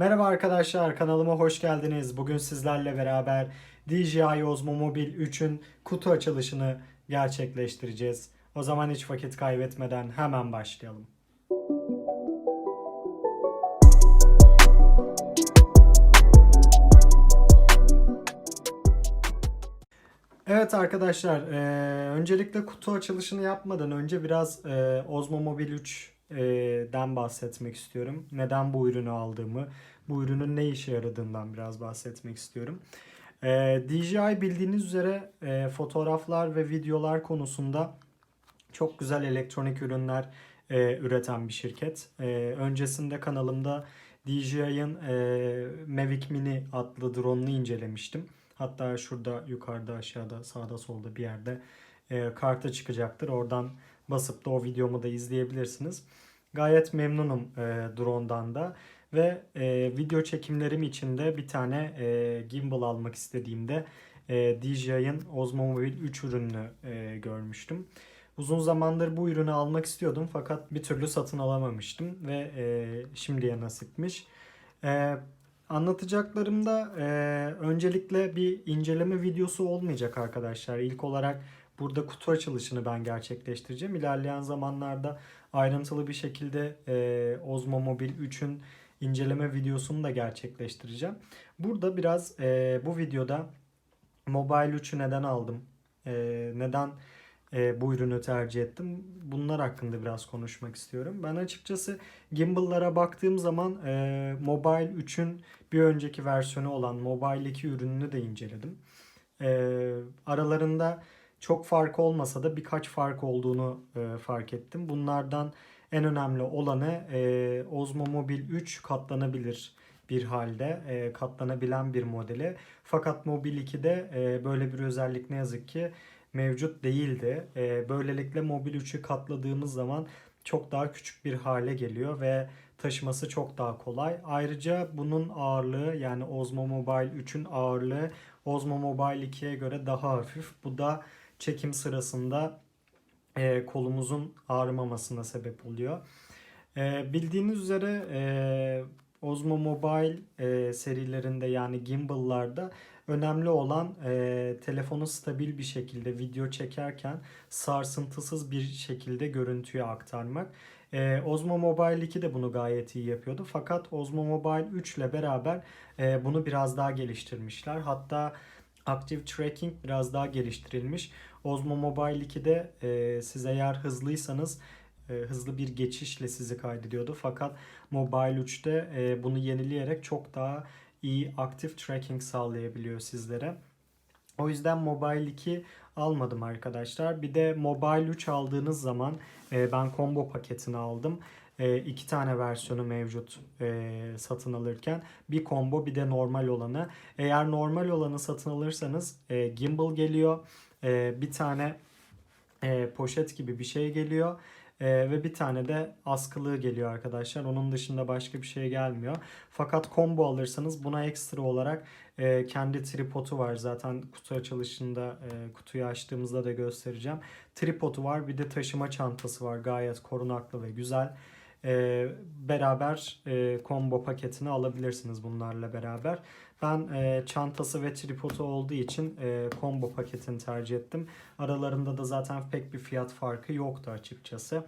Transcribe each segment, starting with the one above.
Merhaba arkadaşlar kanalıma hoş geldiniz. Bugün sizlerle beraber DJI Osmo Mobile 3'ün kutu açılışını gerçekleştireceğiz. O zaman hiç vakit kaybetmeden hemen başlayalım. Evet arkadaşlar, eee, öncelikle kutu açılışını yapmadan önce biraz eee, Osmo Mobile 3'den bahsetmek istiyorum. Neden bu ürünü aldığımı, bu ürünün ne işe yaradığından biraz bahsetmek istiyorum. Eee, DJI bildiğiniz üzere eee, fotoğraflar ve videolar konusunda çok güzel elektronik ürünler eee, üreten bir şirket. Eee, öncesinde kanalımda DJI'ın eee, Mavic Mini adlı drone'unu incelemiştim. Hatta şurada yukarıda aşağıda sağda solda bir yerde e, karta çıkacaktır. Oradan basıp da o videomu da izleyebilirsiniz. Gayet memnunum e, drone'dan da ve e, video çekimlerim için de bir tane e, gimbal almak istediğimde e, DJI'ın Osmo Mobile 3 ürününü e, görmüştüm. Uzun zamandır bu ürünü almak istiyordum fakat bir türlü satın alamamıştım ve e, şimdiye nasipmiş. E, Anlatacaklarımda e, öncelikle bir inceleme videosu olmayacak arkadaşlar. İlk olarak burada kutu açılışını ben gerçekleştireceğim. İlerleyen zamanlarda ayrıntılı bir şekilde e, Osmo Mobile 3'ün inceleme videosunu da gerçekleştireceğim. Burada biraz e, bu videoda Mobile 3'ü neden aldım, e, neden e, bu ürünü tercih ettim. Bunlar hakkında biraz konuşmak istiyorum. Ben açıkçası gimbal'lara baktığım zaman e, Mobile 3'ün bir önceki versiyonu olan Mobile 2 ürününü de inceledim. E, aralarında çok fark olmasa da birkaç fark olduğunu e, fark ettim. Bunlardan en önemli olanı e, Osmo Mobile 3 katlanabilir bir halde e, katlanabilen bir modeli. Fakat Mobile 2'de e, böyle bir özellik ne yazık ki mevcut değildi. E, böylelikle Mobile 3'ü katladığımız zaman çok daha küçük bir hale geliyor ve taşıması çok daha kolay. Ayrıca bunun ağırlığı yani Osmo Mobile 3'ün ağırlığı Osmo Mobile 2'ye göre daha hafif. Bu da çekim sırasında e, kolumuzun ağrımamasına sebep oluyor. E, bildiğiniz üzere e, Osmo Mobile e, serilerinde yani gimbal'larda önemli olan e, telefonu stabil bir şekilde video çekerken sarsıntısız bir şekilde görüntüyü aktarmak. E, Osmo Mobile 2 de bunu gayet iyi yapıyordu. Fakat Osmo Mobile 3 ile beraber e, bunu biraz daha geliştirmişler. Hatta Active Tracking biraz daha geliştirilmiş. Osmo Mobile 2'de e, siz eğer hızlıysanız e, hızlı bir geçişle sizi kaydediyordu. Fakat Mobile 3'te e, bunu yenileyerek çok daha iyi aktif tracking sağlayabiliyor sizlere. O yüzden Mobile 2 almadım arkadaşlar. Bir de Mobile 3 aldığınız zaman e, ben combo paketini aldım. E, iki tane versiyonu mevcut e, satın alırken. Bir combo bir de normal olanı. Eğer normal olanı satın alırsanız e, gimbal geliyor. E, bir tane e, poşet gibi bir şey geliyor. Ee, ve bir tane de askılığı geliyor arkadaşlar. Onun dışında başka bir şey gelmiyor. Fakat combo alırsanız buna ekstra olarak e, kendi tripodu var. Zaten kutu açılışında e, kutuyu açtığımızda da göstereceğim. Tripodu var bir de taşıma çantası var. Gayet korunaklı ve güzel. E, beraber e, combo paketini alabilirsiniz bunlarla beraber. Ben e, çantası ve tripodu olduğu için e, combo paketini tercih ettim. Aralarında da zaten pek bir fiyat farkı yoktu açıkçası.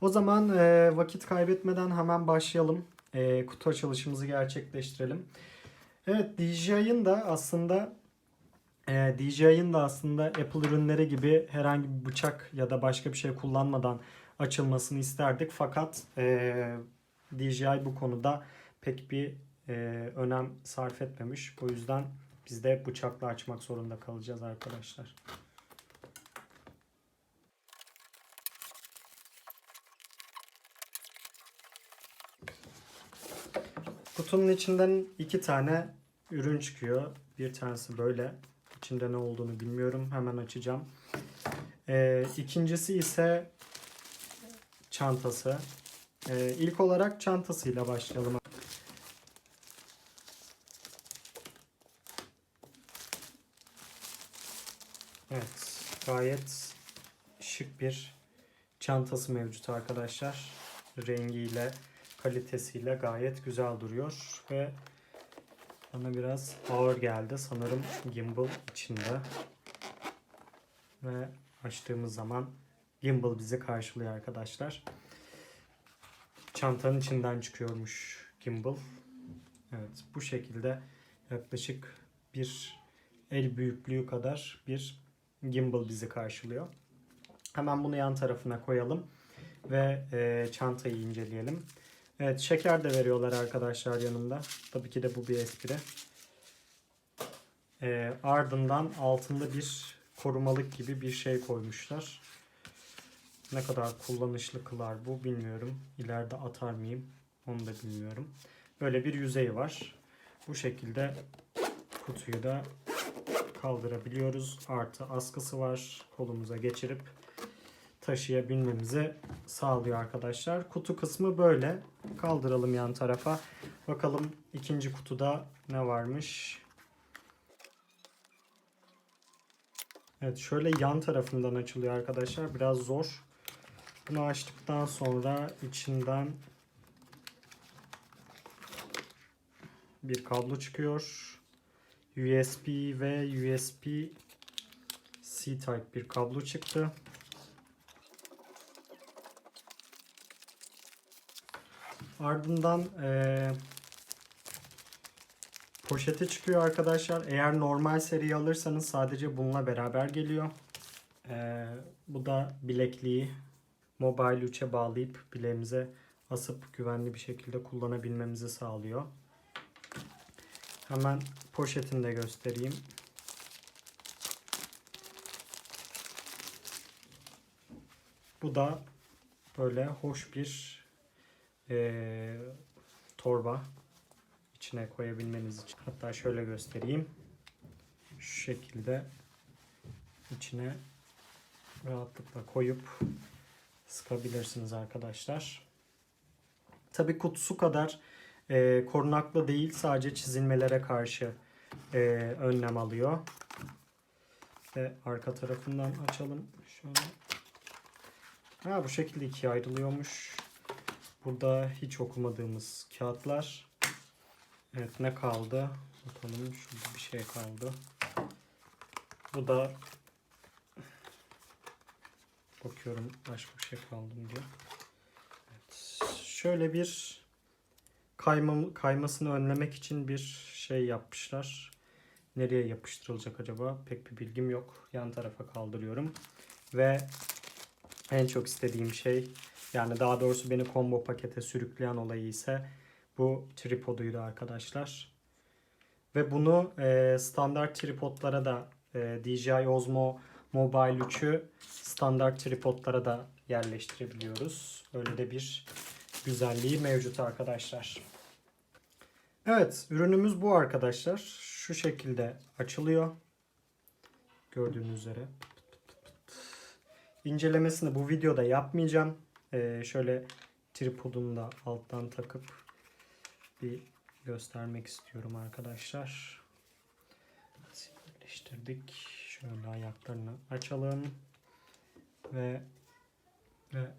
O zaman e, vakit kaybetmeden hemen başlayalım. E, kutu açılışımızı gerçekleştirelim. Evet DJI'ın da aslında e, DJI'ın da aslında Apple ürünleri gibi herhangi bir bıçak ya da başka bir şey kullanmadan açılmasını isterdik. Fakat e, DJI bu konuda pek bir e, önem sarf etmemiş. O yüzden biz de bıçakla açmak zorunda kalacağız arkadaşlar. Kutunun içinden iki tane ürün çıkıyor. Bir tanesi böyle. İçinde ne olduğunu bilmiyorum. Hemen açacağım. Ee, ikincisi ise çantası. Ee, ilk olarak çantasıyla başlayalım. Evet, gayet şık bir çantası mevcut arkadaşlar. Rengiyle, kalitesiyle gayet güzel duruyor ve bana biraz ağır geldi. Sanırım gimbal içinde. Ve açtığımız zaman gimbal bizi karşılıyor arkadaşlar. Çantanın içinden çıkıyormuş gimbal. Evet bu şekilde yaklaşık bir el büyüklüğü kadar bir gimbal bizi karşılıyor. Hemen bunu yan tarafına koyalım ve e, çantayı inceleyelim. Evet şeker de veriyorlar arkadaşlar yanında. Tabii ki de bu bir espri. E, ardından altında bir korumalık gibi bir şey koymuşlar. Ne kadar kullanışlı kılar bu bilmiyorum. İleride atar mıyım onu da bilmiyorum. Böyle bir yüzey var. Bu şekilde kutuyu da kaldırabiliyoruz. Artı askısı var. Kolumuza geçirip taşıyabilmemizi sağlıyor arkadaşlar. Kutu kısmı böyle. Kaldıralım yan tarafa. Bakalım ikinci kutuda ne varmış. Evet şöyle yan tarafından açılıyor arkadaşlar. Biraz zor. Bunu açtıktan sonra içinden bir kablo çıkıyor. USB ve USB C Type bir kablo çıktı. Ardından eee poşeti çıkıyor arkadaşlar. Eğer normal seri alırsanız sadece bununla beraber geliyor. Eee, bu da bilekliği Mobile 3'e bağlayıp bileğimize asıp güvenli bir şekilde kullanabilmemizi sağlıyor. Hemen poşetini de göstereyim. Bu da böyle hoş bir eee, torba içine koyabilmeniz için. Hatta şöyle göstereyim. Şu şekilde içine rahatlıkla koyup sıkabilirsiniz arkadaşlar. Tabi kutusu kadar e, korunaklı değil. Sadece çizilmelere karşı e, önlem alıyor. Ve arka tarafından açalım. Şöyle. Ha, bu şekilde ikiye ayrılıyormuş. Burada hiç okumadığımız kağıtlar. Evet ne kaldı? Bakalım şurada bir şey kaldı. Bu da bakıyorum başka bir şey kaldı mı diye. Evet, şöyle bir kayma, kaymasını önlemek için bir şey yapmışlar. Nereye yapıştırılacak acaba? Pek bir bilgim yok. Yan tarafa kaldırıyorum. Ve en çok istediğim şey yani daha doğrusu beni combo pakete sürükleyen olayı ise bu tripoduydu arkadaşlar. Ve bunu e, standart tripodlara da e, DJI Osmo Mobile 3'ü standart tripodlara da yerleştirebiliyoruz. Öyle de bir güzelliği mevcut arkadaşlar. Evet ürünümüz bu arkadaşlar. Şu şekilde açılıyor. Gördüğünüz üzere. İncelemesini bu videoda yapmayacağım. Ee, şöyle tripodunu da alttan takıp bir göstermek istiyorum arkadaşlar. Birleştirdik. Şöyle ayaklarını açalım. Ve ve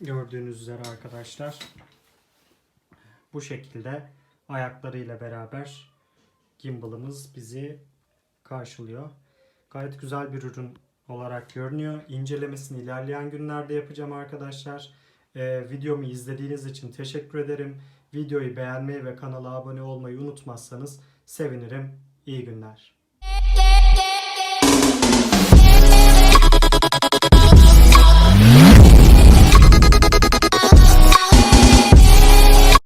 gördüğünüz üzere arkadaşlar bu şekilde ayaklarıyla beraber gimbal'ımız bizi karşılıyor. Gayet güzel bir ürün olarak görünüyor. İncelemesini ilerleyen günlerde yapacağım arkadaşlar. Ee, videomu izlediğiniz için teşekkür ederim. Videoyu beğenmeyi ve kanala abone olmayı unutmazsanız sevinirim. İyi günler.